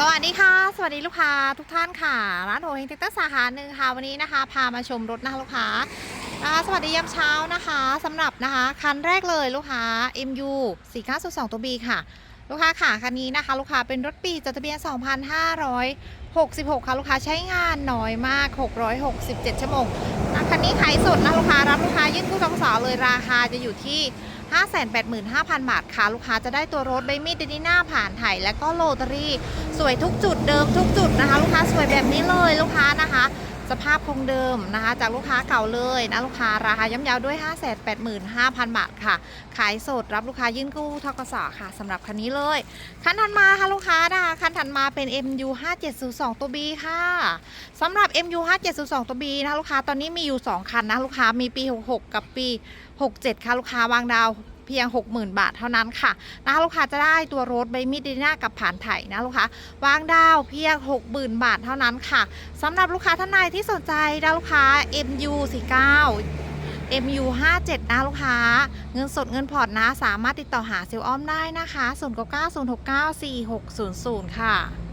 สวัสดีค่ะ สวัสดีลูกค้าทุกท่านค่ะ ร้านโฮเฮงเทคเตอร์สาขาหนึ่งค่ะ วันนี้นะคะ พามาชมรถนะคะลูกค้านะคะสวัสดียามเช้านะคะสำหรับนะคะคันแรกเลยลูกค้า MU 4902 ตัว B ค่ะ ลูกค้าค่ะคันนี้นะคะ ลูกค้าเป็นรถปีจดทะเบียน 2,566 ค่ะ ลูกค้าใช้งานน้อยมาก 667 ชั่วโมงคันนี้ขายสดนะลูกค้ารับลูกค้ายื่นกู้ทกสเลยราคาจะอยู่ที่ 585,000 บาทค่ะ ลูกค้าจะได้ตัวรถใบมีดเดนิน่าผ่านไถและก็โรตารี่ สวยทุกจุดเดิมทุกจุดนะคะ ลูกค้าสวยแบบนี้เลยลูกค้านะคะ สภาพคงเดิมนะคะ จากลูกค้าเก่าเลยนะลูกค้าราคาย่อมยาวด้วย 585,000 บาทค่ะ ขายสดรับลูกค้ายื่นกู้ทกสค่ะสำหรับคันนี้เลย คันถัดมาค่ะลูกค้านะคะคันถัดมาเป็น MU 5702 ตัว B ค่ะสำหรับ MU 5702 ตัว B นะคะลูกค้าตอนนี้มีอยู่ 2 คันนะลูกค้ามีปี 66 กับปี 67 ค่ะลูกค้าวางดาว เพียง 60,000 บาทเท่านั้นค่ะนะคะลูกค้าจะได้ตัวรถใบมีดดีน่ากับผ่านไถนะลูกค้าวางดาวเพียง 60,000 บาทเท่านั้นค่ะสำหรับลูกค้าท่านใดที่สนใจนะลูกค้า MU 49 MU 57นะลูกค้า เงินสดเงินผ่อนนะ สามารถติดต่อหาเซลล์อ้อมได้นะคะ 0 9 9 0 6 9 4 6 0 0 ค่ะ